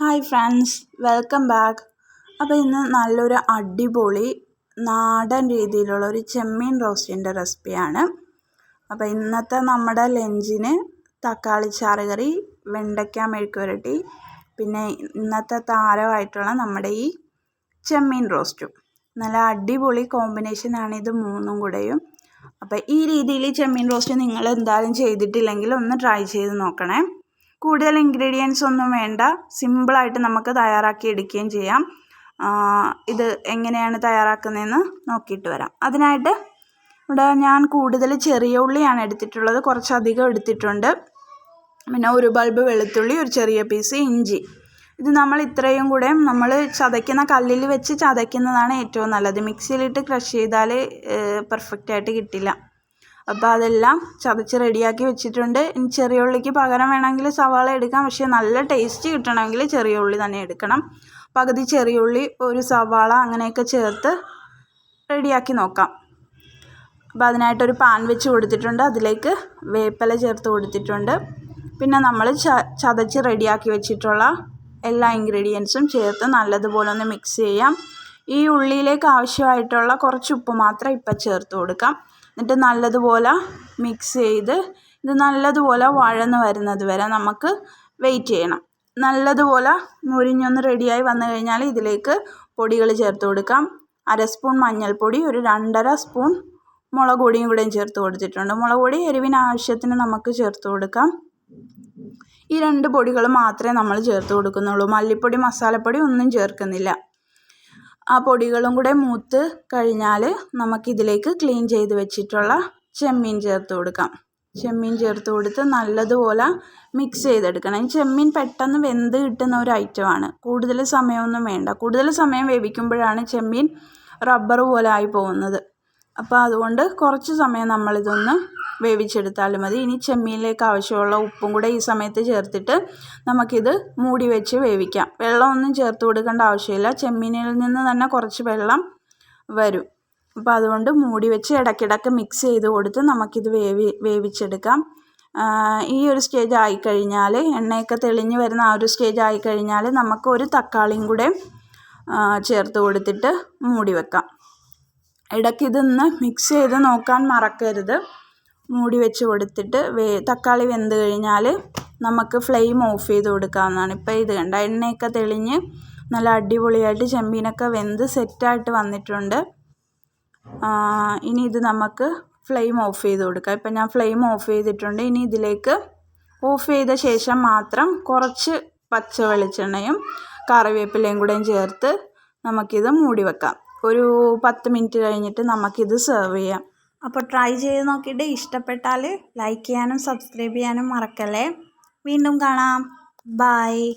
Hi friends welcome back അപ്പോൾ ഇന്ന് നല്ലൊരു അടിപൊളി നാടൻ രീതിയിലുള്ള ഒരു ചെമ്മീൻ റോസ്റ്റിന്റെ റെസിപ്പിയാണ് അപ്പോൾ ഇന്നത്തെ നമ്മുടെ ലഞ്ചിന് തക്കാളി ചാറ് കറി വെണ്ടയ്ക്ക മെഴുക്കുരട്ടി പിന്നെ ഇന്നത്തെ താരമായിട്ടുള്ള നമ്മുടെ ഈ ചെമ്മീൻ റോസ്റ്റും നല്ല അടിപൊളി കോമ്പിനേഷനാണ് ഇത് മൂന്നും കൂടെയും. അപ്പോൾ ഈ രീതിയിൽ ചെമ്മീൻ റോസ്റ്റ് നിങ്ങൾ എന്തായാലും ചെയ്തിട്ടില്ലെങ്കിൽ ഒന്ന് ട്രൈ ചെയ്ത് നോക്കണേ. കൂടുതൽ ഇൻഗ്രീഡിയൻസ് ഒന്നും വേണ്ട. സിമ്പിളായിട്ട് നമുക്ക് തയ്യാറാക്കി എടുക്കുകയും ചെയ്യാം. ഇത് എങ്ങനെയാണ് തയ്യാറാക്കുന്നതെന്ന് നോക്കിയിട്ട് വരാം. അതിനായിട്ട് ഇവിടെ ഞാൻ കൂടുതൽ ചെറിയ ഉള്ളിയാണ് എടുത്തിട്ടുള്ളത്. കുറച്ചധികം എടുത്തിട്ടുണ്ട്. പിന്നെ ഒരു ബൾബ് വെളുത്തുള്ളി ഒരു ചെറിയ പീസ് ഇഞ്ചി. ഇത് നമ്മൾ ഇത്രയും കൂടെ നമ്മൾ ചതയ്ക്കുന്ന കല്ലിൽ വെച്ച് ചതയ്ക്കുന്നതാണ് ഏറ്റവും നല്ലത്. മിക്സിയിലിട്ട് ക്രഷ് ചെയ്താൽ പെർഫെക്റ്റായിട്ട് കിട്ടില്ല. അപ്പോൾ അതെല്ലാം ചതച്ച് റെഡിയാക്കി വെച്ചിട്ടുണ്ട്. ഇനി ചെറിയ ഉള്ളിക്ക് പകരം വേണമെങ്കിൽ സവാള എടുക്കാം. പക്ഷേ നല്ല ടേസ്റ്റ് കിട്ടണമെങ്കിൽ ചെറിയ ഉള്ളി തന്നെ എടുക്കണം. പകുതി ചെറിയ ഉള്ളി ഒരു സവാള അങ്ങനെയൊക്കെ ചേർത്ത് റെഡിയാക്കി നോക്കാം. അപ്പോൾ അതിനായിട്ടൊരു പാൻ വെച്ച് കൊടുത്തിട്ടുണ്ട്. അതിലേക്ക് വേപ്പില ചേർത്ത് കൊടുത്തിട്ടുണ്ട്. പിന്നെ നമ്മൾ ച ചതച്ച് റെഡിയാക്കി വെച്ചിട്ടുള്ള എല്ലാ ഇൻഗ്രീഡിയൻസും ചേർത്ത് നല്ലതുപോലെ ഒന്ന് മിക്സ് ചെയ്യാം. ഈ ഉള്ളിയിലേക്ക് ആവശ്യമായിട്ടുള്ള കുറച്ച് ഉപ്പ് മാത്രം ഇപ്പം ചേർത്ത് കൊടുക്കാം. എന്നിട്ട് നല്ലതുപോലെ മിക്സ് ചെയ്ത് ഇത് നല്ലതുപോലെ വഴന്ന് വരുന്നത് വരെ നമുക്ക് വെയിറ്റ് ചെയ്യണം. നല്ലതുപോലെ മുരിഞ്ഞൊന്ന് റെഡിയായി വന്നു കഴിഞ്ഞാൽ ഇതിലേക്ക് പൊടികൾ ചേർത്ത് കൊടുക്കാം. അര സ്പൂൺ മഞ്ഞൾപ്പൊടി ഒരു രണ്ടര സ്പൂൺ മുളക് പൊടിയും കൂടെയും ചേർത്ത് കൊടുത്തിട്ടുണ്ട്. മുളക് പൊടി എരിവിന് ആവശ്യത്തിന് നമുക്ക് ചേർത്ത് കൊടുക്കാം. ഈ രണ്ട് പൊടികൾ മാത്രമേ നമ്മൾ ചേർത്ത് കൊടുക്കുന്നുള്ളൂ. മല്ലിപ്പൊടി മസാലപ്പൊടി ഒന്നും ചേർക്കുന്നില്ല. ആ പൊടികളും കൂടെ മൂത്ത് കഴിഞ്ഞാൽ നമുക്കിതിലേക്ക് ക്ലീൻ ചെയ്ത് വെച്ചിട്ടുള്ള ചെമ്മീൻ ചേർത്ത് കൊടുക്കാം. ചെമ്മീൻ ചേർത്ത് കൊടുത്ത് നല്ലതുപോലെ മിക്സ് ചെയ്തെടുക്കണം. ചെമ്മീൻ പെട്ടെന്ന് വെന്ത് കിട്ടുന്ന ഒരു ഐറ്റമാണ് കൂടുതൽ സമയമൊന്നും വേണ്ട. കൂടുതൽ സമയം വേവിക്കുമ്പോഴാണ് ചെമ്മീൻ റബ്ബർ പോലെ ആയി പോകുന്നത്. അപ്പോൾ അതുകൊണ്ട് കുറച്ച് സമയം നമ്മളിതൊന്ന് വേവിച്ചെടുത്താൽ മതി. ഇനി ചെമ്മീനിലേക്ക് ആവശ്യമുള്ള ഉപ്പും കൂടെ ഈ സമയത്ത് ചേർത്തിട്ട് നമുക്കിത് മൂടി വെച്ച് വേവിക്കാം. വെള്ളമൊന്നും ചേർത്ത് കൊടുക്കേണ്ട ആവശ്യമില്ല. ചെമ്മീനിൽ നിന്ന് തന്നെ കുറച്ച് വെള്ളം വരും. അപ്പോൾ അതുകൊണ്ട് മൂടി വെച്ച് ഇടയ്ക്കിടയ്ക്ക് മിക്സ് ചെയ്ത് കൊടുത്ത് നമുക്കിത് വേവി വേവിച്ചെടുക്കാം. ഈ ഒരു സ്റ്റേജ് ആയിക്കഴിഞ്ഞാൽ എണ്ണയൊക്കെ തെളിഞ്ഞ് വരുന്ന ആ ഒരു സ്റ്റേജ് ആയിക്കഴിഞ്ഞാൽ നമുക്ക് ഒരു തക്കാളിയും കൂടെ ചേർത്ത് കൊടുത്തിട്ട് മൂടി വെക്കാം. ഇടയ്ക്ക് ഇതൊന്ന് മിക്സ് ചെയ്ത് നോക്കാൻ മറക്കരുത്. മൂടി വെച്ച് കൊടുത്തിട്ട് വേ തക്കാളി വെന്ത് കഴിഞ്ഞാൽ നമുക്ക് ഫ്ലെയിം ഓഫ് ചെയ്ത് കൊടുക്കാവുന്നതാണ്. ഇപ്പോൾ ഇത് കണ്ട എണ്ണയൊക്കെ തെളിഞ്ഞ് നല്ല അടിപൊളിയായിട്ട് ചെമ്പീനൊക്കെ വെന്ത് സെറ്റായിട്ട് വന്നിട്ടുണ്ട്. ഇനി ഇത് നമുക്ക് ഫ്ലെയിം ഓഫ് ചെയ്ത് കൊടുക്കാം. ഇപ്പം ഞാൻ ഫ്ലെയിം ഓഫ് ചെയ്തിട്ടുണ്ട്. ഇനി ഇതിലേക്ക് ഓഫ് ചെയ്ത ശേഷം മാത്രം കുറച്ച് പച്ച വെളിച്ചെണ്ണയും കറിവേപ്പിലയും കൂടെയും ചേർത്ത് നമുക്കിത് മൂടി വെക്കാം. ഒരു പത്ത് മിനിറ്റ് കഴിഞ്ഞിട്ട് നമുക്കിത് സെർവ് ചെയ്യാം. അപ്പോൾ ട്രൈ ചെയ്ത് നോക്കിയിട്ട് ഇഷ്ടപ്പെട്ടാൽ ലൈക്ക് ചെയ്യാനും സബ്സ്ക്രൈബ് ചെയ്യാനും മറക്കല്ലേ. വീണ്ടും കാണാം. ബൈ